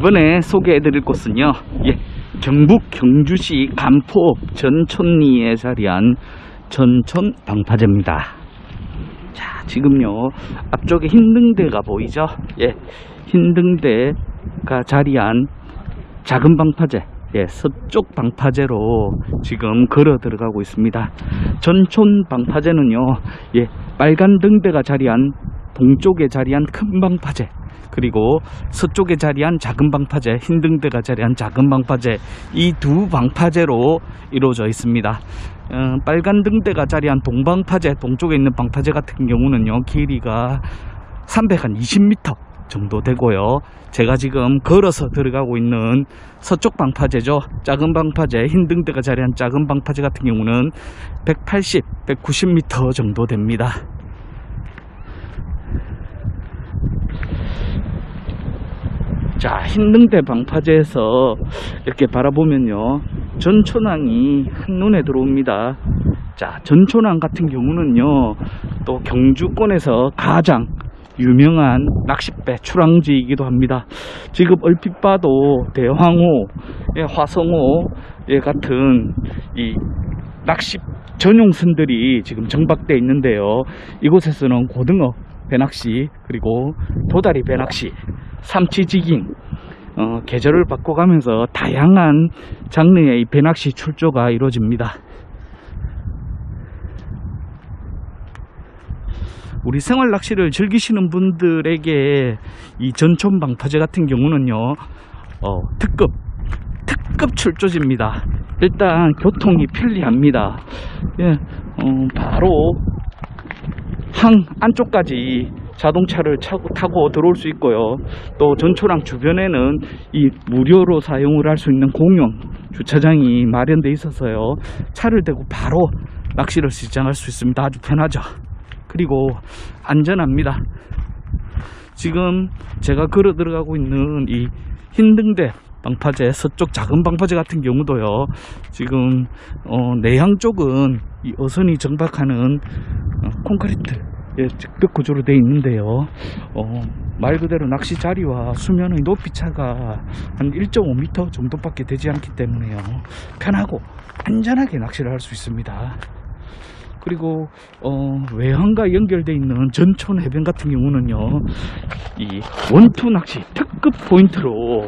이번에 소개해드릴 곳은요, 예, 경북 경주시 간포읍 전촌리에 자리한 전촌 방파제입니다. 자, 지금요, 앞쪽에 흰등대가 보이죠? 예, 흰등대가 자리한 작은 방파제, 예, 서쪽 방파제로 지금 걸어 들어가고 있습니다. 전촌 방파제는요, 예, 빨간 등대가 자리한 동쪽에 자리한 큰 방파제, 그리고 서쪽에 자리한 작은 방파제, 흰 등대가 자리한 작은 방파제, 이 두 방파제로 이루어져 있습니다. 어, 빨간 등대가 자리한 동방파제, 동쪽에 있는 방파제 같은 경우는요, 길이가 320m 정도 되고요. 제가 지금 걸어서 들어가고 있는 서쪽 방파제죠. 작은 방파제, 흰 등대가 자리한 작은 방파제 같은 경우는 180, 190m 정도 됩니다. 자, 흰등대 방파제에서 이렇게 바라보면요. 전초낭이 한눈에 들어옵니다. 자, 전초낭 같은 경우는요. 또 경주권에서 가장 유명한 낚싯배 출항지이기도 합니다. 지금 얼핏 봐도 대황호, 예, 화성호 예, 같은 이 낚시 전용선들이 지금 정박되어 있는데요. 이곳에서는 고등어 배낚시 그리고 도다리 배낚시, 삼치지깅 어, 계절을 바꿔가면서 다양한 장르의 이 배낚시 출조가 이루어집니다. 우리 생활 낚시를 즐기시는 분들에게 이 전촌 방파제 같은 경우는요, 어, 특급, 특급 출조지입니다. 일단 교통이 편리합니다. 예, 어, 바로 항 안쪽까지 자동차를 타고 들어올 수 있고요. 또 전초랑 주변에는 이 무료로 사용을 할 수 있는 공용 주차장이 마련되어 있어서요. 차를 대고 바로 낚시를 시작할 수 있습니다. 아주 편하죠. 그리고 안전합니다. 지금 제가 걸어 들어가고 있는 이 흰등대 방파제 서쪽 작은 방파제 같은 경우도요 지금 어, 내향 쪽은 이 어선이 정박하는 어, 콘크리트 예, 벽 구조로 되어 있는데요. 어, 말 그대로 낚시 자리와 수면의 높이 차가 한 1.5m 정도밖에 되지 않기 때문에요. 편하고 안전하게 낚시를 할 수 있습니다. 그리고 어, 외항과 연결되어 있는 전촌 해변 같은 경우는요 이 원투 낚시 특급 포인트로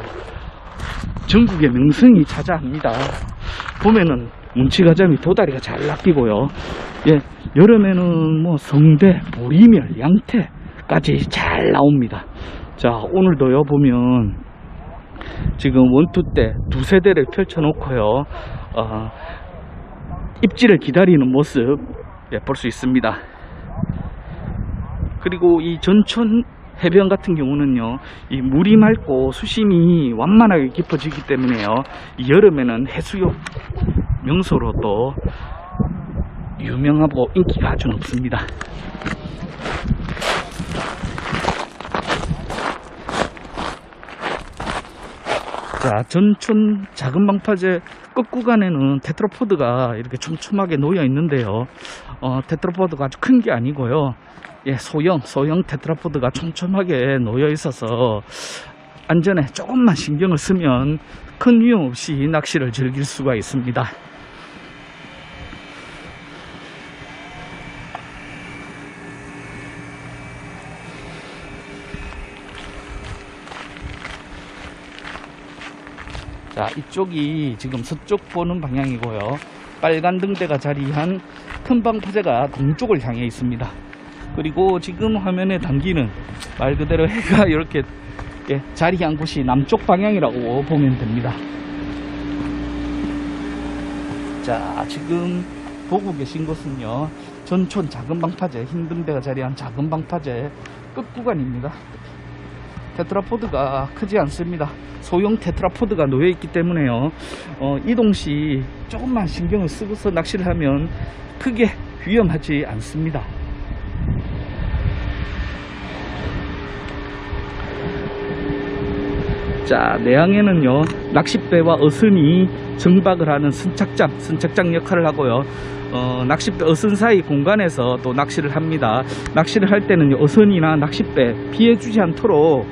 전국의 명승이 자자합니다. 봄에는 문치가자미 도다리가 잘 낚이고요. 예 여름에는 뭐 성대 보리멸 양태까지 잘 나옵니다 자 오늘도요 보면 지금 원투 때 두세 대를 펼쳐 놓고요 어, 입질을 기다리는 모습 예, 볼 수 있습니다. 그리고 이 전천 해변 같은 경우는요, 이 물이 맑고 수심이 완만하게 깊어지기 때문에요, 이 여름에는 해수욕 명소로 또 유명하고 인기가 아주 높습니다. 자, 전촌 작은 방파제 끝 구간에는 테트라포드가 이렇게 촘촘하게 놓여 있는데요. 어, 테트라포드가 아주 큰 게 아니고요. 예, 소형, 소형 테트라포드가 촘촘하게 놓여 있어서 안전에 조금만 신경을 쓰면 큰 위험 없이 낚시를 즐길 수가 있습니다. 자, 이쪽이 지금 서쪽 보는 방향이고요. 빨간 등대가 자리한 큰 방파제가 동쪽을 향해 있습니다. 그리고 지금 화면에 담기는 말 그대로 해가 이렇게 예, 자리한 곳이 남쪽 방향이라고 보면 됩니다. 자, 지금 보고 계신 곳은요. 전촌 작은 방파제, 흰 등대가 자리한 작은 방파제 끝 구간입니다. 테트라포드가 크지 않습니다. 소형 테트라포드가 놓여 있기 때문에요. 어, 이동 시 조금만 신경을 쓰고서 낚시를 하면 크게 위험하지 않습니다. 자, 내항에는요, 낚싯배와 어선이 정박을 하는 선착장, 선착장 역할을 하고요. 어, 낚싯배 어선 사이 공간에서 또 낚시를 합니다. 낚시를 할 때는 어선이나 낚싯배 피해주지 않도록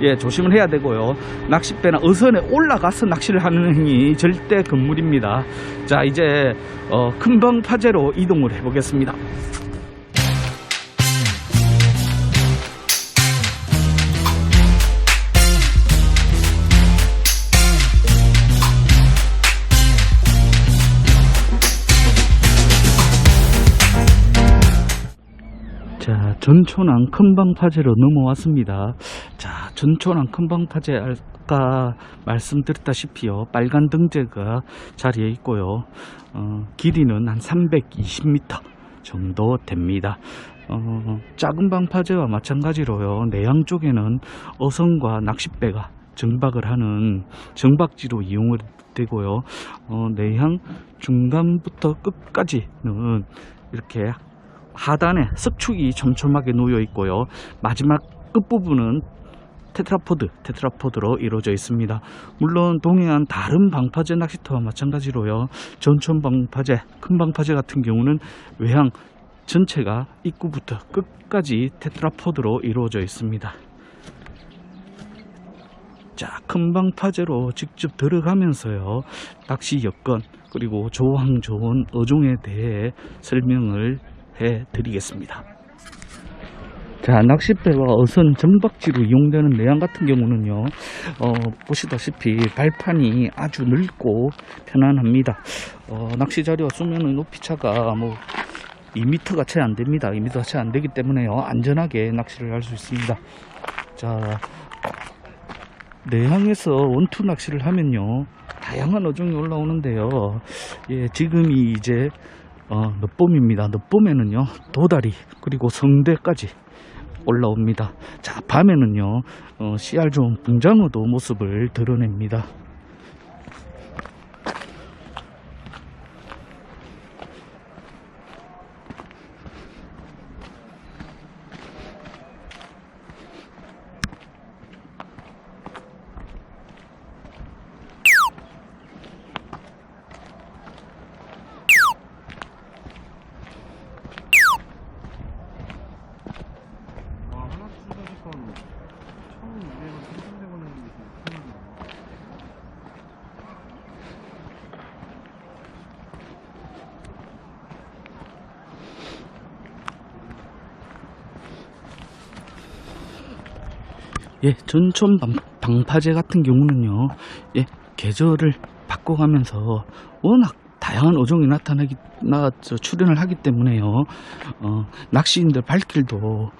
예, 조심을 해야 되고요. 낚싯배나 어선에 올라가서 낚시를 하는 행위 절대 금물입니다. 자, 이제 어, 큰방파제로 이동을 해 보겠습니다. 전초랑 큰방 파제로 넘어왔습니다. 자, 전초랑 큰방 파제 아까 말씀드렸다시피요. 빨간 등재가 자리에 있고요. 어, 길이는 한 320m 정도 됩니다. 어, 작은 방 파제와 마찬가지로요. 내양 쪽에는 어선과 낚싯배가 정박을 하는 정박지로 이용을 되고요. 어, 내양 중간부터 끝까지는 이렇게 하단에 석축이 촘촘하게 놓여 있고요. 마지막 끝부분은 테트라포드, 테트라포드로 이루어져 있습니다. 물론 동해안 다른 방파제 낚시터와 마찬가지로요. 전천 방파제, 큰 방파제 같은 경우는 외항 전체가 입구부터 끝까지 테트라포드로 이루어져 있습니다. 자, 큰 방파제로 직접 들어가면서요. 낚시 여건 그리고 조항 좋은 어종에 대해 설명을 해 드리겠습니다. 자, 낚싯배와 어선 정박지로 이용되는 내양 같은 경우는요, 어, 보시다시피 발판이 아주 넓고 편안합니다. 어, 낚시 자리와 수면의 높이차가 뭐 2m가 채 안 됩니다. 2m가 채 안 되기 때문에요, 안전하게 낚시를 할 수 있습니다. 자, 내항에서 원투 낚시를 하면요, 다양한 어종이 올라오는데요, 예, 지금이 이제 어, 늦봄입니다. 늦봄에는요, 도다리, 그리고 성대까지 올라옵니다. 자, 밤에는요, 어, 씨알 좋은 붕장어도 모습을 드러냅니다. 와 하나 추가니까 처음 200원, 3,300원 했는데 지금 3,000원. 예, 전촌 방, 방파제 같은 경우는요, 예, 계절을 바꿔가면서 워낙 다양한 어종이 나타나기, 나, 저, 출현을 하기 때문에요, 어, 낚시인들 발길도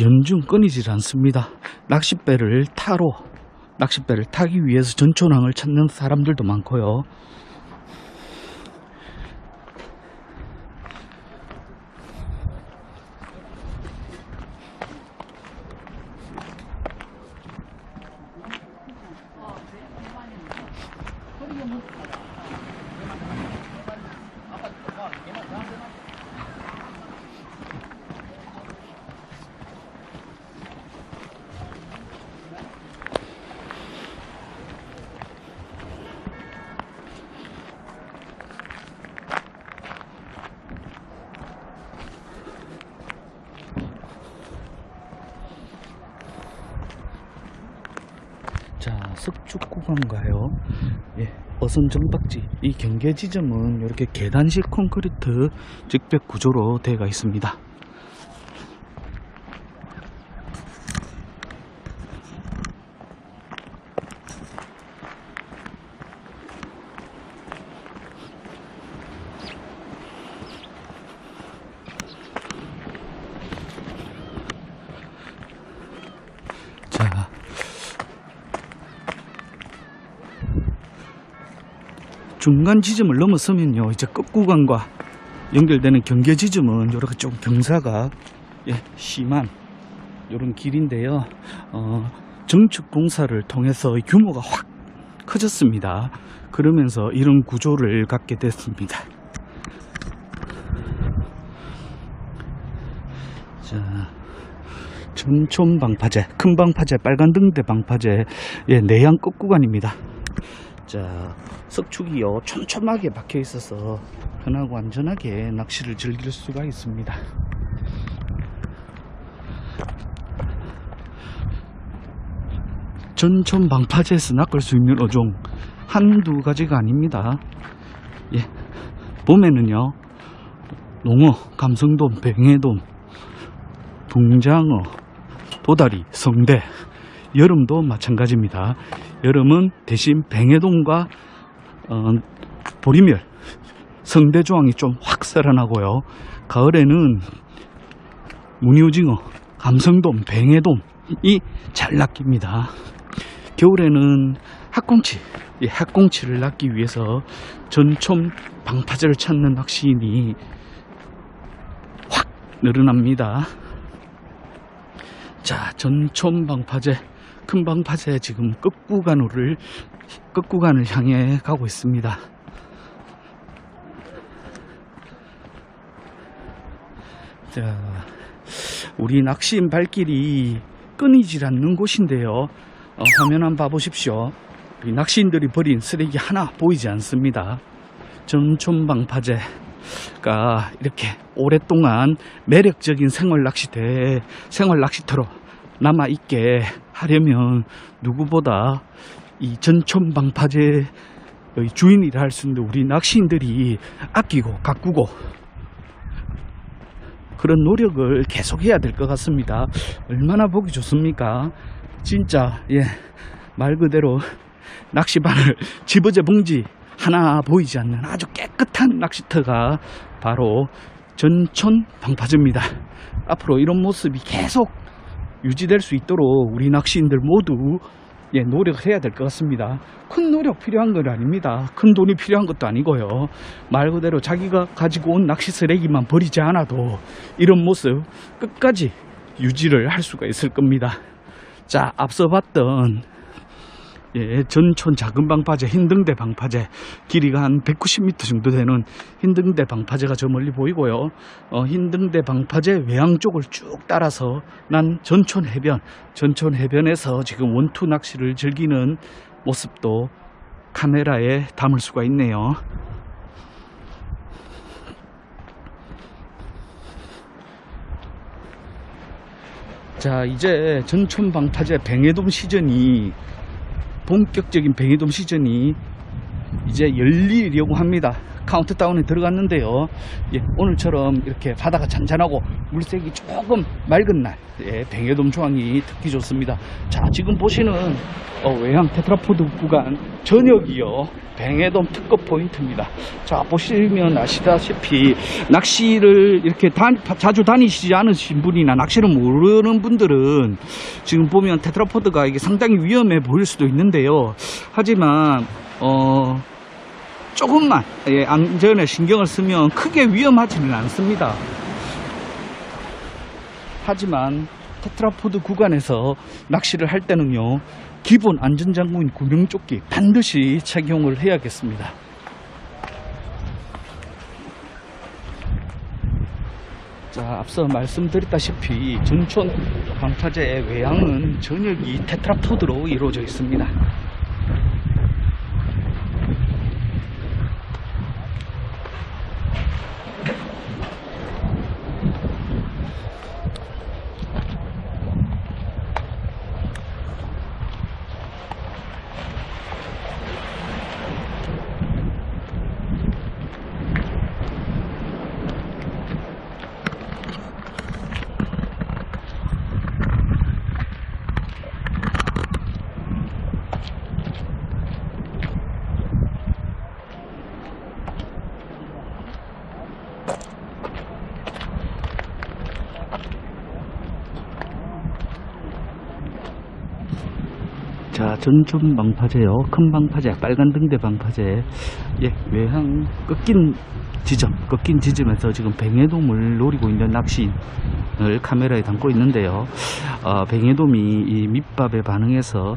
연중 끊이질 않습니다. 낚싯배를 타로, 낚싯배를 타기 위해서 전촌항을 찾는 사람들도 많고요. 자, 석축 구간가요? 예, 어선 정박지. 이 경계 지점은 이렇게 계단식 콘크리트 직벽 구조로 되어 있습니다. 자, 중간 지점을 넘어서면요 이제 끝 구간과 연결되는 경계 지점은 이렇게 좀 경사가 예, 심한 이런 길인데요. 어, 정축 공사를 통해서 규모가 확 커졌습니다. 그러면서 이런 구조를 갖게 됐습니다. 자 전촌 방파제 큰 방파제 빨간 등대 방파제 예, 내양 끝 구간입니다. 자, 석축이요 촘촘하게 박혀 있어서 편하고 안전하게 낚시를 즐길 수가 있습니다. 전천 방파제에서 낚을 수 있는 어종 한두 가지가 아닙니다. 예, 봄에는요 농어, 감성돔, 뱅에돔, 붕장어, 도다리, 성대 여름도 마찬가지입니다. 여름은 대신 뱅에돔과 어, 보리멸, 성대조항이 좀 확 살아나고요. 가을에는 무늬오징어, 감성돔, 뱅에돔이 잘 낚입니다. 겨울에는 학꽁치, 이 학꽁치를 낚기 위해서 전촌 방파제를 찾는 낚시인이 확 늘어납니다. 자, 전촌 방파제, 큰 방파제 지금 끝구간을 끝 구간을 향해 가고 있습니다. 자, 우리 낚시인 발길이 끊이질 않는 곳인데요. 어, 화면 한번 봐보십시오. 우리 낚시인들이 버린 쓰레기 하나 보이지 않습니다. 전촌 방파제가 이렇게 오랫동안 매력적인 생활 낚시대, 생활 낚시터로 남아 있게 하려면 누구보다 이 전촌 방파제의 주인이라 할 수 있는 우리 낚시인들이 아끼고 가꾸고 그런 노력을 계속해야 될 것 같습니다. 얼마나 보기 좋습니까? 진짜 예 말 그대로 낚시바늘 집어제 봉지 하나 보이지 않는 아주 깨끗한 낚시터가 바로 전촌 방파제입니다. 앞으로 이런 모습이 계속 유지될 수 있도록 우리 낚시인들 모두 예, 노력을 해야 될 것 같습니다. 큰 노력 필요한 건 아닙니다. 큰 돈이 필요한 것도 아니고요. 말 그대로 자기가 가지고 온 낚시 쓰레기만 버리지 않아도 이런 모습 끝까지 유지를 할 수가 있을 겁니다. 자, 앞서 봤던 예, 전촌 작은 방파제, 흰등대 방파제, 길이가 한 190m 정도 되는 흰등대 방파제가 저 멀리 보이고요. 어, 흰등대 방파제 외항 쪽을 쭉 따라서 난 전촌 해변, 전촌 해변에서 지금 원투 낚시를 즐기는 모습도 카메라에 담을 수가 있네요. 자, 이제 전촌 방파제 뱅에돔 시즌이 본격적인 뱅에돔 시즌이 이제 열리려고 합니다. 카운트다운에 들어갔는데요. 예, 오늘처럼 이렇게 바다가 잔잔하고 물색이 조금 맑은 날, 예, 뱅에돔 조항이 특히 좋습니다. 자, 지금 보시는 어, 외항 테트라포드 구간 전역이요. 뱅에돔 특급 포인트입니다. 자, 보시면 아시다시피 낚시를 이렇게 다, 자주 다니시지 않으신 분이나 낚시를 모르는 분들은 지금 보면 테트라포드가 이게 상당히 위험해 보일 수도 있는데요. 하지만 어, 조금만 예, 안전에 신경을 쓰면 크게 위험하지는 않습니다. 하지만 테트라포드 구간에서 낚시를 할 때는요 기본 안전장구인 구명조끼 반드시 착용을 해야겠습니다. 자, 앞서 말씀드렸다시피 전촌 방파제의 외양은 전역이 테트라포드로 이루어져 있습니다. 자, 전촌 방파제요. 큰 방파제, 빨간 등대 방파제. 예, 외항 꺾인 지점, 꺾인 지점에서 지금 뱅에돔을 노리고 있는 낚시인을 카메라에 담고 있는데요. 어, 뱅에돔이 이 밑밥에 반응해서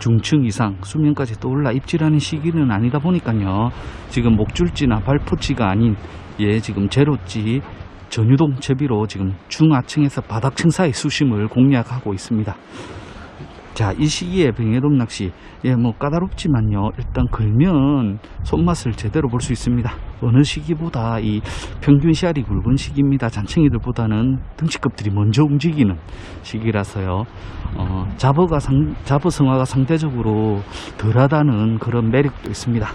중층 이상 수면까지 떠올라 입질하는 시기는 아니다 보니까요. 지금 목줄지나 발포치가 아닌 예, 지금 제로지 전유동 채비로 지금 중하층에서 바닥층 사이 수심을 공략하고 있습니다. 자, 이 시기에 뱅에돔 낚시, 예, 뭐 까다롭지만요. 일단 걸면 손맛을 제대로 볼 수 있습니다. 어느 시기보다 이 평균 씨알이 굵은 시기입니다. 잔챙이들보다는 등치급들이 먼저 움직이는 시기라서요. 어, 잡어가 상, 잡어 성화가 상대적으로 덜하다는 그런 매력도 있습니다.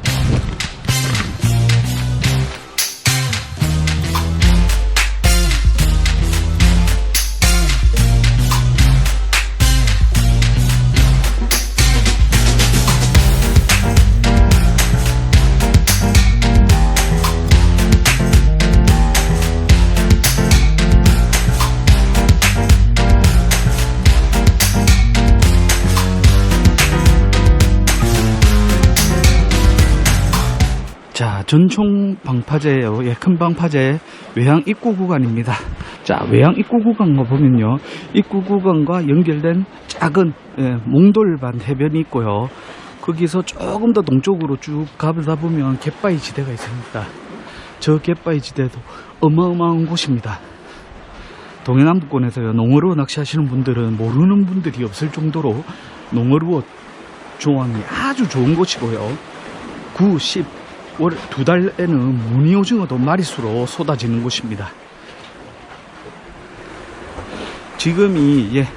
전총 방파제예요. 예, 큰 방파제 외항 입구 구간입니다. 자, 외항 입구 구간과 보면요. 입구 구간과 연결된 작은 예, 몽돌반 해변이 있고요. 거기서 조금 더 동쪽으로 쭉 가다 보면 갯바위 지대가 있습니다. 저 갯바위 지대도 어마어마한 곳입니다. 동해남부권에서요. 농어루어 낚시하시는 분들은 모르는 분들이 없을 정도로 농어루어 조항이 아주 좋은 곳이고요. 9, 10, 월두 달에는 무늬 오징어도 마리수로 쏟아지는 곳입니다. 지금이 예,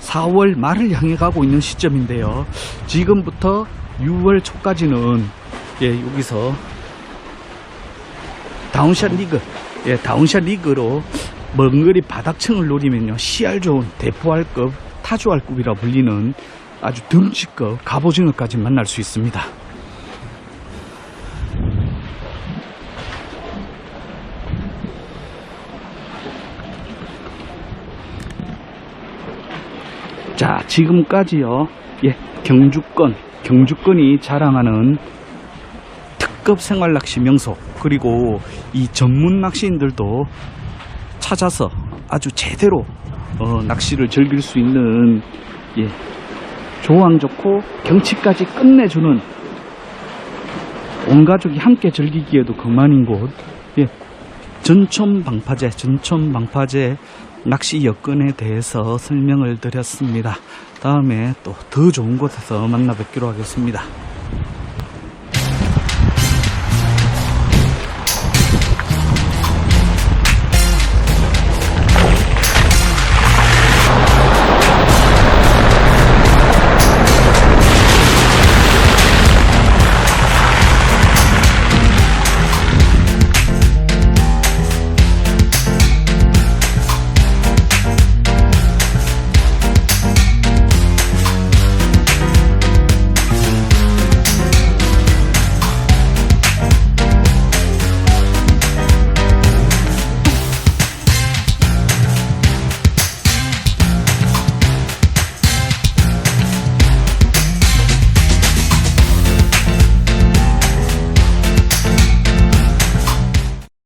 4월 말을 향해 가고 있는 시점인데요. 지금부터 6월 초까지는 예, 여기서 다운샷 리그, 예, 다운샷 리그로 먼거리 바닥층을 노리면요. CR 좋은 대포알급, 타조알급이라 불리는 아주 덩치급 갑오징어까지 만날 수 있습니다. 자, 지금까지요. 예, 경주권, 경주권이 자랑하는 특급 생활 낚시 명소, 그리고 이 전문 낚시인들도 찾아서 아주 제대로 어, 낚시를 즐길 수 있는 예, 조항 좋고 경치까지 끝내주는 온 가족이 함께 즐기기에도 그만인 곳, 예, 전촌 방파제, 전촌 방파제 낚시 여건에 대해서 설명을 드렸습니다. 다음에 또 더 좋은 곳에서 만나 뵙기로 하겠습니다.